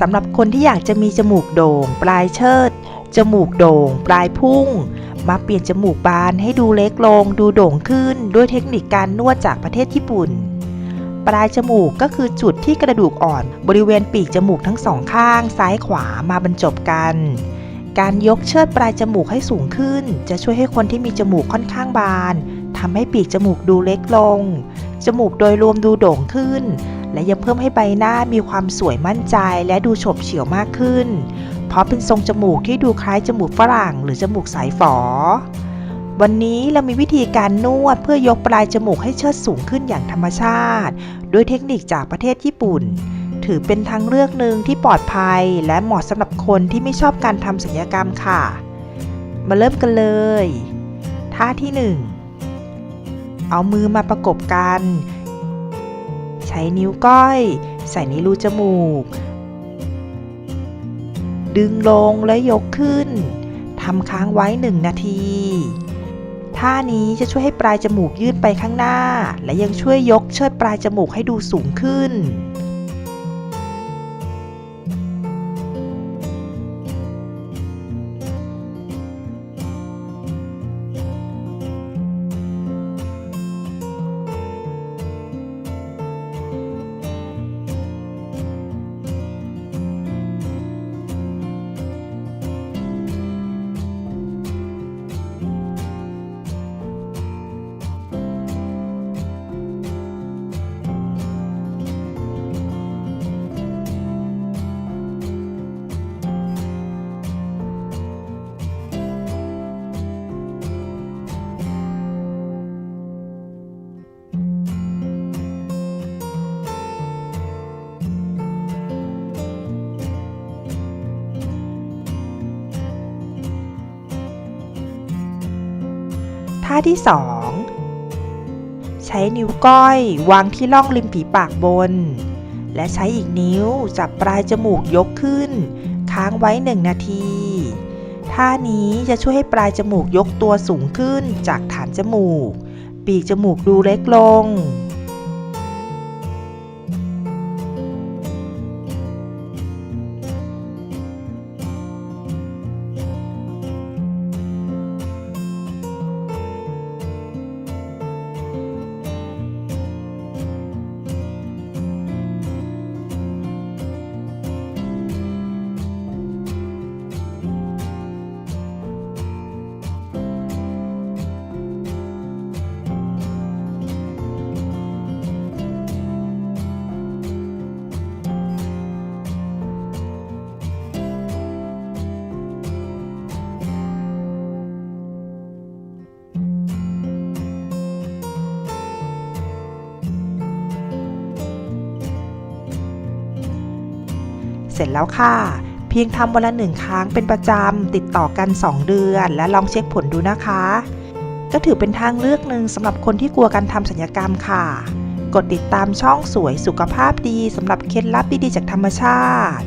สำหรับคนที่อยากจะมีจมูกโด่ง ปลายเชิด จมูกโด่ง ปลายพุ่ง มาเปลี่ยนจมูกบานให้ดูเล็กลง ดูโด่งขึ้น ด้วยเทคนิคการนวดจากประเทศญี่ปุ่น ปลายจมูกก็คือจุดที่กระดูกอ่อน บริเวณปีกจมูกทั้งสองข้าง ซ้ายขวามาบรรจบกันการยกเชิดปลายจมูกให้สูงขึ้น จะช่วยให้คนที่มีจมูกค่อนข้างบานทำให้ปีกจมูกดูเล็กลง จมูกโดยรวมดูโด่งขึ้น และยังเพิ่มให้ใบหน้ามีความสวยมั่นใจและดูโฉบเฉี่ยวมากขึ้น เพราะเป็นทรงจมูกที่ดูคล้ายจมูกฝรั่ง หรือจมูกสายฝอ วันนี้เรามีวิธีการนวดเพื่อยกปลายจมูกให้เชิดสูงขึ้นอย่างธรรมชาติ ด้วยเทคนิคจากประเทศญี่ปุ่น ถือเป็นทางเลือกหนึ่งที่ปลอดภัย และเหมาะสำหรับคนที่ไม่ชอบการทำศัลยกรรมค่ะ มาเริ่มกันเลย ท่าที่ 1 เอามือมาประกบกัน ใช้นิ้วก้อย ใส่ในรูจมูก ดึงลงและยกขึ้นทำค้างไว้ 1 นาที ท่านี้จะช่วยให้ปลายจมูกยื่นไปข้างหน้า และยังช่วยยกเชิดปลายจมูกให้ดูสูงขึ้น ท่าที่ 2 ใช้นิ้วก้อยวางที่ร่องริมฝีปากบน และใช้อีกนิ้วจับปลายจมูกยกขึ้น ค้างไว้ 1 นาที ท่านี้จะช่วยให้ปลายจมูกยกตัวสูงขึ้นจากฐานจมูก ปีกจมูกดูเล็กลง เสร็จแล้วค่ะ เพียงทำวันละหนึ่งครั้งเป็นประจำติดต่อกัน 2 เดือน และลองเช็คผลดูนะคะ ก็ถือเป็นทางเลือกหนึ่งสำหรับคนที่กลัวการทำศัลยกรรมค่ะ กดติดตามช่องสวยสุขภาพดีสำหรับเคล็ดลับดีๆจากธรรมชาติ